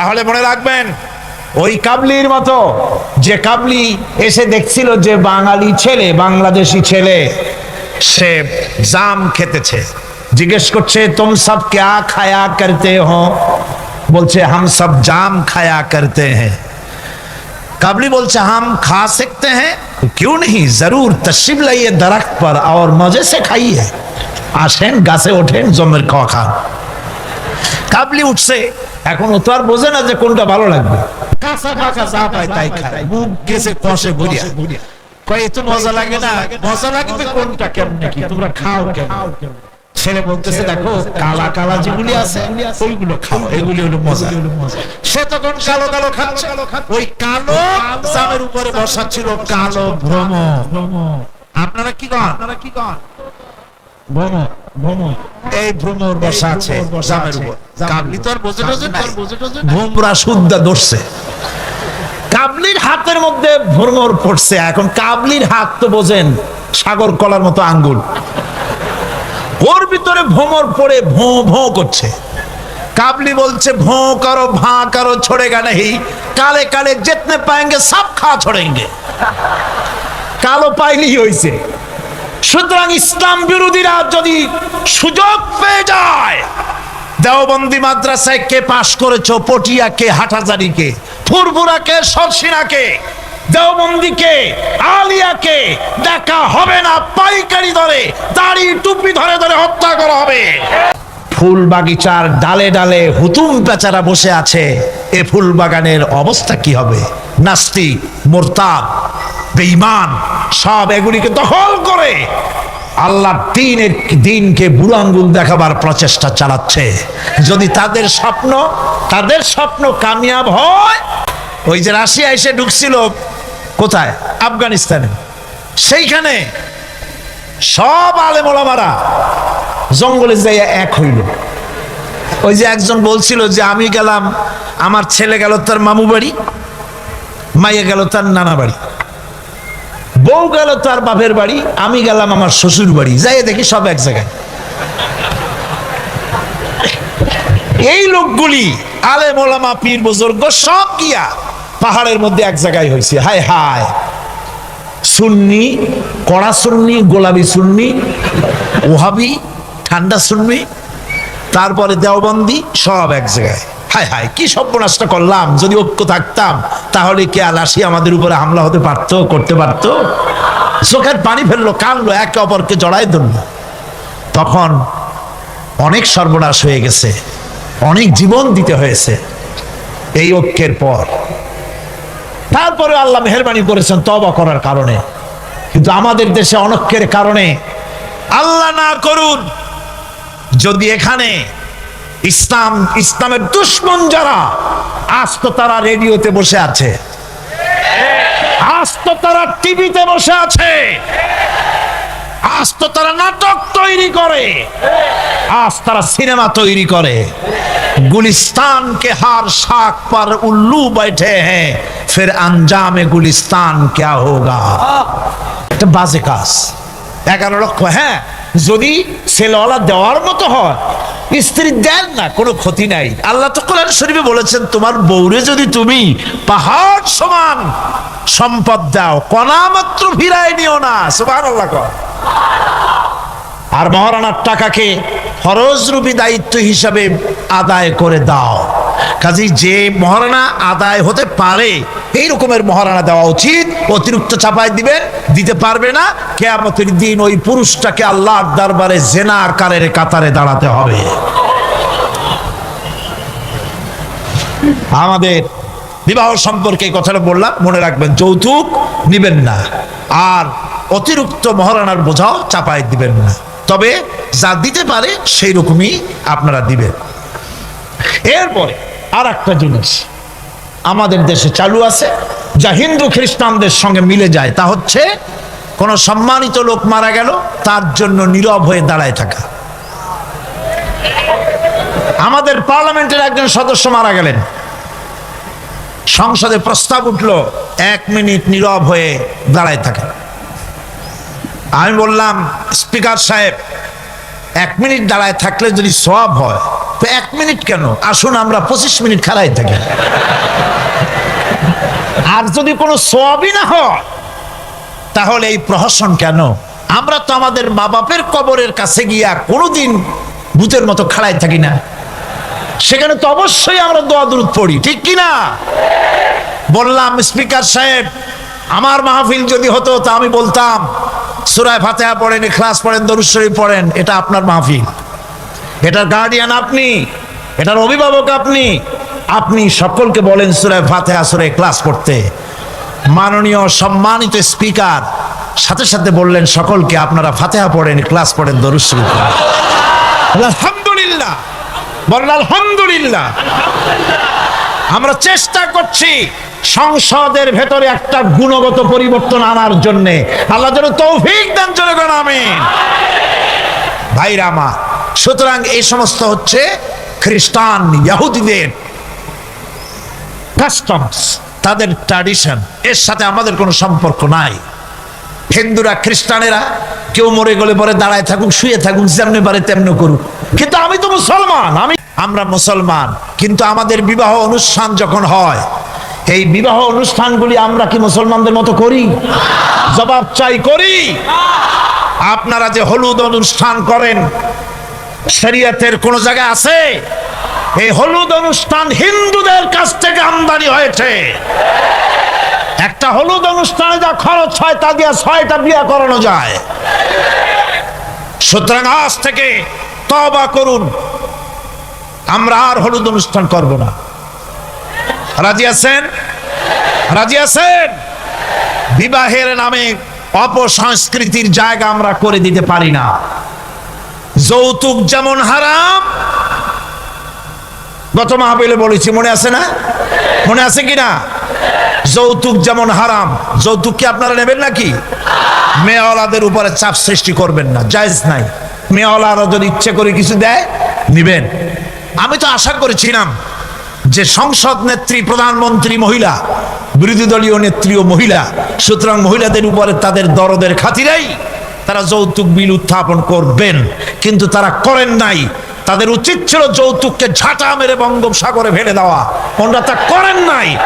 তাহলে মনে রাখবেন ওই কাবলির মতো যে কাবলি এসে দেখছিল যে বাঙালি ছেলে বাংলাদেশি ছেলে সে জাম খেতেছে জিজ্ঞেস করছে তুম সব ক্যা খায়া করতে হো বলছে হাম সব জাম খায়া করতে হ্যাঁ काबली बोलचे हम खा सकते हैं क्यों नहीं ज़रूर तशीब लाइए दरख्त पर और मज़े से खाइए आशेन गासे उठेन जोमर खा खा কাবলি উঠছে এখন ও তো আর বোঝে না যে কোনটা ভালো লাগবে। কাঁচা পাকা যা পায় তাই খায়। মুখ গেছে কষে ভরিয়া কয় এত মজা লাগে না? মজা লাগবে কোনটা কেমনে কি? তোমরা খাও কেমন? ছেলে বলতেছে দেখো কালা কালা যেগুলি আছে ওইগুলো খাও। এগুলি হলো মজা। সে তখন কালো কালো খাচ্ছে। ওই কালো জামের উপরে বসা ছিল কালো ভ্রম আপনারা কি কন আপনারা কি কন? ভ্রমর ভ্রমর এই ভ্রমর বসা আছে জামের উপর। কাবলি। বোঝে তোর বোঝে কাবলির হাতের মধ্যে ভ্রমর পড়ছে এখন কাবলির হাত তো বোঝেন সাগর কলার মতো আঙ্গুল। ওর ভিতরে ভ্রমর পড়ে ভোঁ ভোঁ করছে। কাবলি বলছে ভোঁ করো ভাঁ করো ছোড়েগা নেই কালে কালে যেতনে পায়েঙ্গে সব খা ছোড়েঙ্গে। কালো পাইলি হইছে। সুতরাং ইসলাম বিরোধীরা যদি সুযোগ পেয়ে যায়, দেওবন্দি মাদ্রাসায় কে পাশ করেছ পটিয়াকে হাটাজারিকে ফুরফুরাকে সরসিনাকে দেওবন্দিকে আলিয়াকে দেখা হবে না, পাইকারি ধরে, দাড়ি টুপি ধরে ধরে হত্যা করা হবে। ফুল বাগিচার ডালে ডালে হুতুম পেচারা বসে আছে, এ ফুল বাগানের অবস্থা কি হবে? নাস্তিক মোরতাব বেঈমান সব এগুলিকে দখল করে আল্লাহ দিনের দিনকে বুড়ো আঙ্গুল দেখাবার প্রচেষ্টা চালাচ্ছে। যদি তাদের স্বপ্ন তাদের স্বপ্ন কামিয়াব হয়, ওই যে রাশিয়া এসে ঢুকছিল কোথায়? আফগানিস্তানে। সেইখানে সব আলেমোলামারা জঙ্গলে যাইয়া এক হইল। ওই যে একজন বলছিল যে, আমি গেলাম, আমার ছেলে গেল তার মামু বাড়ি, মাইয়া গেল তার নানা বাড়ি। বউ গেল তার বাপের বাড়ি, আমি গেলাম আমার শ্বশুর বাড়ি। যাই দেখি সব এক জায়গায়। এই লোকগুলি আলে মোলামা পীর, বুজুর্গ, সব গিয়া পাহাড়ের মধ্যে এক জায়গায় হয়েছে হায় হায়। সুন্নি, কড়া সুন্নি গোলাপি সুন্নি, ওহাবি, ঠান্ডা সুন্নি, তারপরে দেওবন্দি, সব এক জায়গায়। হায় হায়, কি সর্বনাশটা করলাম? যদি ঐক্য থাকতাম, তাহলে কে আলাসি আমাদের উপরে হামলা হতে পারতো, করতে পারতো? চোখের পানি ফেলল কানলো একে অপরকে জড়াই ধরলো। তখন অনেক সর্বনাশ হয়ে গেছে, অনেক জীবন দিতে হয়েছে এই ঐক্যের পর। তারপরে আল্লাহ মেহরবানি করেছেন তবা করার কারণে। কিন্তু আমাদের দেশে অনক্ষের কারণে আল্লাহ না করুন, যদি এখানে ইসলাম, ইসলামের দুশ্মন যারা, আজ তো তারা রেডিওতে বসে আছে। আজ তো তারা টিভিতে বসে আছে। আজ তো তারা নাটক তৈরি করে। আজ তারা সিনেমা তৈরি করে। গুলিস্তান কে হার শাক উল্লু বেঠে হ্যাঁ ফির আঞ্জামে গুলিস্তান ক্যা হোগা? একটা বাজে কাজ। এগারো লক্ষ হ্যাঁ যদি সেলওয়ালা দেওয়ার মতো হয় স্ত্রী দেন না, কোনো ক্ষতি নাই। আল্লাহ তো কোরআন শরীফে বলেছেন, তোমার বৌরে যদি তুমি পাহাড় সমান সম্পদ দাও, কণা মাত্র ফিরায় নিও না। সুবাহ আল্লাহ আর মহারানার টাকাকে ফরজরূপী দায়িত্ব হিসাবে আদায় করে দাও। কাজী যে মহারানা আদায় হতে পারে এই রকমের মহারানা দেওয়া উচিত। অতিরিক্ত চাপায় দিবেন দিতে পারবে না। কেয়ামতের দিন ওই পুরুষটাকে আল্লাহর দরবারে জেনা আকারের কাতারে দাঁড়াতে হবে। আমাদের বিবাহ সম্পর্কে এই কথাটা বললাম, মনে রাখবেন, যৌতুক নিবেন না। আর অতিরিক্ত মহারানার বোঝাও চাপায় দিবেন না। তবে যা দিতে পারে সেই রকমই আপনারা দিবেন। এরপরে আর একটা জিনিস। আমাদের দেশে চালু আছে, যা হিন্দু খ্রিস্টানদের সঙ্গে মিলে যায়। তা হচ্ছে, কোনো সম্মানিত লোক মারা গেল, তার জন্য নীরব হয়ে দাঁড়ায় থাকা। আমাদের পার্লামেন্টের একজন সদস্য মারা গেলেন। সংসদে প্রস্তাব উঠল, এক মিনিট নীরব হয়ে দাঁড়ায় থাকে। আমি বললাম, স্পিকার সাহেব, এক মিনিট দাঁড়ায় থাকলে যদি সব হয় তো এক মিনিট কেন? আসুন, আমরা পঁচিশ মিনিট খাড়াই থাকি। আর যদি কোনো সবই না হয়, তাহলে এই প্রহসন কেন? আমরা তো আমাদের মা বাপের কবরের কাছে গিয়া কোনোদিন ভূতের মতো খাড়াই থাকি না। সেখানে তো অবশ্যই আমরা দোয়া দূর পড়ি, ঠিক কি না? বললাম, স্পিকার সাহেব, আমার মাহফিল যদি হতো, তা আমি বলতাম। সুরায় ফাতেহা পড়েন ক্লাস পড়েন দরুশ্বরী পড়েন, এটা আপনার মাহফিল। এটার গার্ডিয়ান আপনি, এটার অভিভাবক আপনি। আপনি সকলকে বলেন সুরায় ফাতেহা সুরায় ক্লাস করতে মাননীয় সম্মানিত স্পিকার সাথে সাথে বললেন সকলকে, আপনারা ফাতেহা পড়েন ক্লাস পড়েন দরুশ্বরী পড়েন। আলহামদুলিল্লাহ। বলেন আলহামদুলিল্লাহ। আমরা চেষ্টা করছি সংসদের ভেতরে একটা গুণগত পরিবর্তন আনার জন্য। আল্লাহ যেন তৌফিক দান জনগণ আমিন। ভাইরা আমার সুতরাং এই সমস্ত হচ্ছে খ্রিস্টান ইয়াহুদিদের কাস্টমস তাদের ট্র্যাডিশন এর সাথে আমাদের কোনো সম্পর্ক নাই। হিন্দুরা, খ্রিস্টানেরা কেউ মরে গেলে পরে দাঁড়ায় থাকুক, শুয়ে থাকুক, যেমনি পারে তেমনি করুক। কিন্তু আমি তো মুসলমান, আমি আমরা মুসলমান। কিন্তু আমাদের বিবাহ অনুষ্ঠান যখন হয়, এই বিবাহ অনুষ্ঠানগুলি আমরা কি মুসলমানদের মতো করি? জবাব চাই করি। আপনারা যে হলুদ অনুষ্ঠান করেন শরিয়তের কোন জায়গায় আছে? এই হলুদ অনুষ্ঠান হিন্দুদের কাছ থেকে আমদানি হয়েছে। একটা হলুদ অনুষ্ঠানে যা খরচ হয়, তা দিয়ে ছয়টা বিয়ে করানো যায়। সুতরাং আজ থেকে তবা করুন। আমরা আর হলুদ অনুষ্ঠান করব না। রাজি আছেন? রাজি আছেন? বিবাহের নামে অপসংস্কৃতির জায়গা আমরা করে দিতে পারি না। যৌতুক যেমন হারাম, গত মাহবিলে বলেছি, মনে আছে না? মনে আছে কি না? যৌতুক যেমন হারাম, যৌতুক কি আপনারা নেবেন নাকি? মেয়েওয়ালাদের উপরে চাপ সৃষ্টি করবেন না, জায়জ নাই। মেয়েওয়ালারা যদি ইচ্ছে করে কিছু দেয়, নিবেন। আমি তো আশা করেছিলাম যে সংসদ নেত্রী, প্রধানমন্ত্রী মহিলা, বিরোধী দলীয় নেত্রী ও মহিলা, সুতরাং মহিলাদের উপরে তাদের দরদের খাতিরাই তারা যৌতুক বিল উত্থাপন করবেন, কিন্তু তারা করেন নাই। তাদের উচিত ছিল যৌতুককে ঝাঁটা মেরে বঙ্গোপসাগরে ফেলে দেওয়া। ওনারা তা করেন নাই।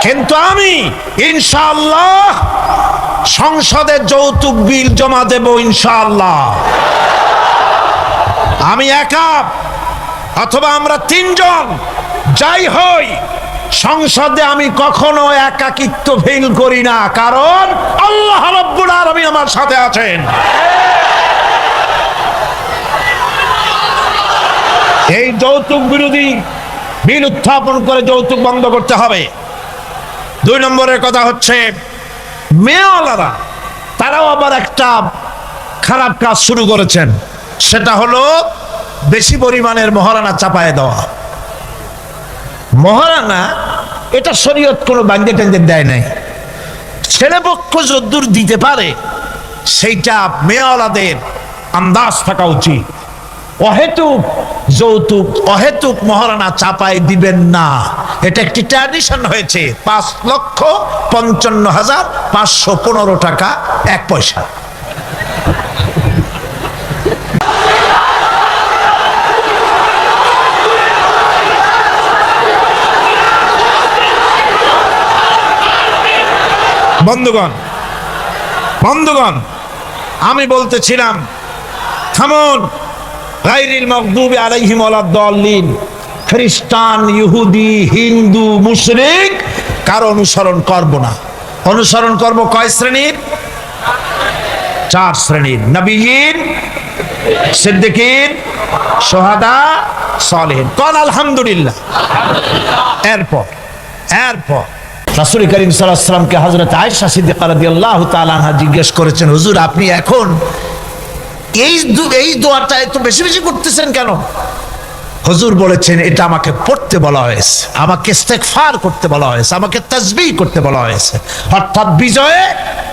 কিন্তু আমি, ইনশাআল্লাহ, সংসদে যৌতুক বিল জমা দেব ইনশাআল্লাহ। আমি একা, অথবা আমরা তিনজন, যাই হই সংসদে আমি কখনো একাকিত্ব ফিল করি না, কারণ আল্লাহ রব্বুল আলামিন আমার সাথে আছেন। এই যৌতুক বিরোধী বিল উত্থাপন করে যৌতুক বন্ধ করতে হবে। দুই নম্বরের কথা হচ্ছে মেয়েওয়ালারা তারাও আবার একটা খারাপ কাজ শুরু করেছেন। সেটা হলো, বেশি পরিমাণের মহারানা চাপায় দেওয়া। মহারানা এটা শরীয়ত কোনো বান্ধে টান্ধে দেয় নাই। ছেলে পক্ষ যদ্দূর দিতে পারে, সেইটা মেয়েওয়ালাদের আন্দাজ থাকা উচিত। অহেতুক যৌতুক, অহেতুক মহারানা চাপাই দিবেন না। এটা একটি ট্র্যাডিশন হয়েছে, পাঁচ লক্ষ পঞ্চান্ন হাজার পাঁচশো পনেরো টাকা এক পয়সা। বন্ধুগণ বন্ধুগণ, আমি বলতেছিলাম, থামুন গাইরিল মকদুবি আলাইহিম ওয়ালাদ-দাল্লিন খ্রিস্টান, ইহুদি, হিন্দু, মুশরিক, কারও অনুসরণ করব না। অনুসরণ করব কয় শ্রেণির? চার শ্রেণির। নবীন সিদ্দিকিন সোহাদা, সলিহিন। কন আলহামদুলিল্লাহ। এরপর এরপর রাসূল করিম সাল্লামকে হযরত আয়েশা সিদ্দিকা রাদিয়াল্লাহু তাআলা জিজ্ঞেস করেছেন, হুজুর, আপনি এখন এই এই দোয়াটা এত বেশি বেশি করতেছেন কেন? হজুর বলেছেন, এটা আমাকে পড়তে বলা হয়েছে, আমাকে ইস্তেগফার করতে বলা হয়েছে, আমাকে তাসবিহ করতে বলা হয়েছে। অর্থাৎ বিজয়ে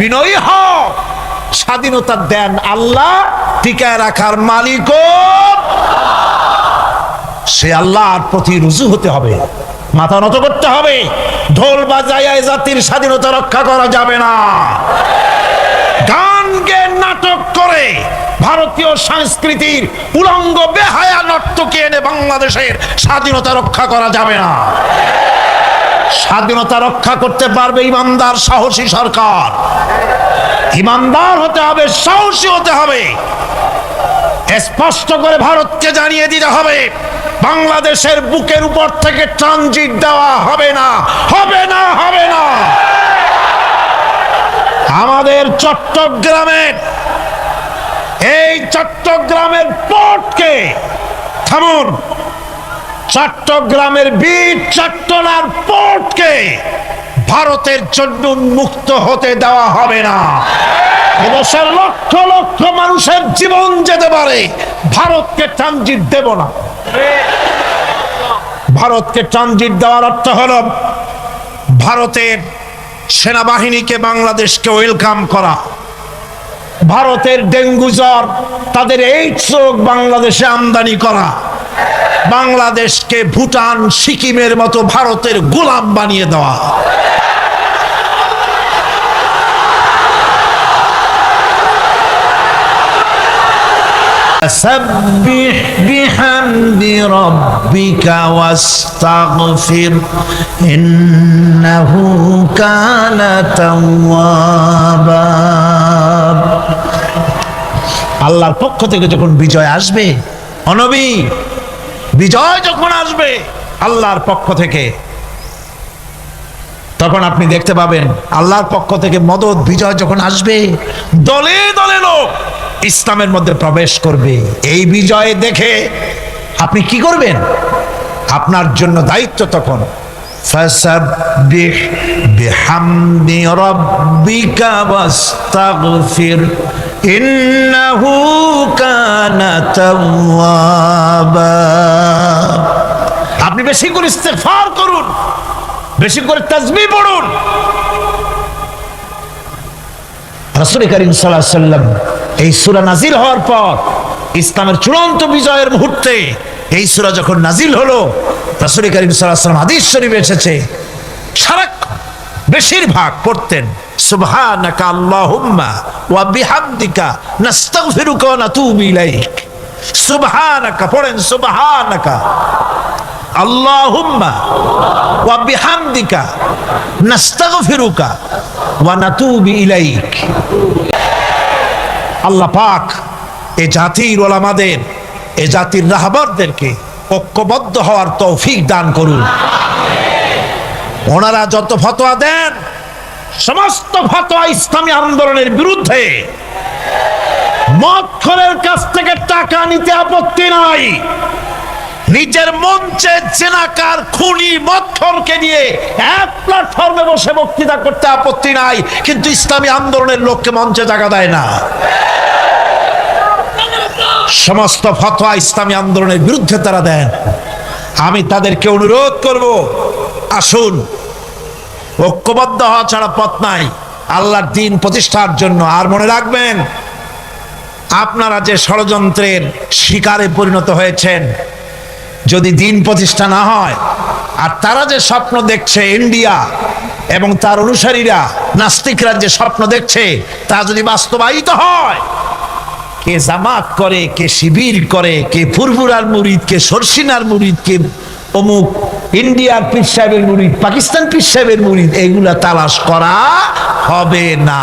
বিনয়ী হ স্বাধীনতা দেন আল্লাহ, টিকায় রাখার মালিক সে আল্লাহর প্রতি রুজু হতে হবে। মাথা নত করতে হবে। ঢোল বাজায় জাতির স্বাধীনতা রক্ষা করা যাবে না। গান গে নাটক করে ভারতীয় সংস্কৃতির উলঙ্গ, বেহায়া নর্তকে এনে বাংলাদেশের স্বাধীনতা রক্ষা করা যাবে না। স্বাধীনতা রক্ষা করতে পারবে ইমানদার, সাহসী সরকার। ইমানদার হতে হবে, সাহসী হতে হবে। স্পষ্ট করে ভারতকে জানিয়ে দিতে হবে বাংলাদেশের বুকের উপর থেকে ট্রানজিট দেওয়া হবে না হবে না হবে না। আমাদের চট্টগ্রামের এই চট্টগ্রামের পোর্টকে থামুন, চট্টগ্রামের বীর চট্টলার পোর্টকে ভারতের জন্য উন্মুক্ত হতে দেওয়া হবে না। এদেশের লক্ষ লক্ষ মানুষের জীবন যেতে পারে, ভারতকে ট্রানজিট দেব না। ভারতকে ট্রানজিট দেওয়ার অর্থ হল ভারতের সেনাবাহিনীকে বাংলাদেশকে ওয়েলকাম করা ভারতের ডেঙ্গু জ্বর তাদের এইডস রোগ বাংলাদেশে আমদানি করা বাংলাদেশকে ভুটান সিকিমের মতো ভারতের গোলাম বানিয়ে দেওয়া فسبح বিহামদি রব্বিকা ওয়াস্তাগফির ইন্নাহু কানা তাওয়াবা আল্লাহর পক্ষ থেকে যখন বিজয় আসবে, অনবী, বিজয় যখন আসবে আল্লাহর পক্ষ থেকে, তখন আপনি দেখতে পাবেন আল্লাহর পক্ষ থেকে মদত, বিজয় যখন আসবে, দলে দলে লোক ইসলামের মধ্যে প্রবেশ করবে। এই বিজয় দেখে আপনি কি করবেন আপনার জন্য দায়িত্ব তখন فسبح بحمد ربك واستغفر إنه كان توابا আপনি বেশি করে ইস্তেগফার করুন বেশি করে তাজবি পড়ুন রাসূল করিম সাল্লাল্লাহু আলাইহি সাল্লাম এই সূরা নাজিল হওয়ার পর ইসলামের চূড়ান্ত বিজয়ের মুহূর্তে এই সূরা যখন নাজিল হলো, রাসূল করিম সাল্লাম হাদিস শরীফে এসেছে, সারাক্ষণ বেশিরভাগ পড়তেন, সুবহানাকা আল্লাহুম্মা ওয়া বিহামদিকা নাস্তাগফিরুকা ওয়া নাতুবু ইলাইক। সুবহানাকা, পড়েন সুবহানাকা। আল্লাহুম্মা ওয়া বিহামদিকা নাস্তাগফিরুকা ওয়া নাতুবু ইলাইক। আল্লাহ পাক এ জাতির ওলামাদের এ জাতির রাহবারদেরকে ঐক্যবদ্ধ হওয়ার তৌফিক দান করুন। ওনারা যত ফতোয়া দেন, সমস্ত ফতোয়া ইসলামী আন্দোলনের বিরুদ্ধে মৎখরের কাছ থেকে টাকা নিতে আপত্তি নাই। নিজের মঞ্চে জেনাকার খুনি মৎখরকে নিয়ে এক প্ল্যাটফর্মে বসে বক্তৃতা করতে আপত্তি নাই, কিন্তু ইসলামী আন্দোলনের লোককে মঞ্চে জায়গা দেয় না। সমস্ত ফতোয়া ইসলামী আন্দোলনের বিরুদ্ধে তারা দেন। আমি তাদেরকে অনুরোধ করব, আসুন। ঐক্যবদ্ধ হওয়া ছাড়া পথ নাই। আল্লাহর দিন প্রতিষ্ঠার জন্য। আর মনে রাখবেন, আপনারা যে ষড়যন্ত্রের শিকারে পরিণত হয়েছেন, যদি দিন প্রতিষ্ঠা না হয়, আর তারা যে স্বপ্ন দেখছে ইন্ডিয়া এবং তার অনুসারীরা, নাস্তিকরা যে স্বপ্ন দেখছে, তা যদি বাস্তবায়িত হয় কে জামাত করে, কে শিবির করে, কে ফুরফুরার মুরিদ, কে সরসিনার মুরিদ, কে অমুক ইন্ডিয়ার পীর সাহেবের মুরিদ, পাকিস্তান পীর সাহেবের মুরিদ, এগুলা তালাশ করা হবে না।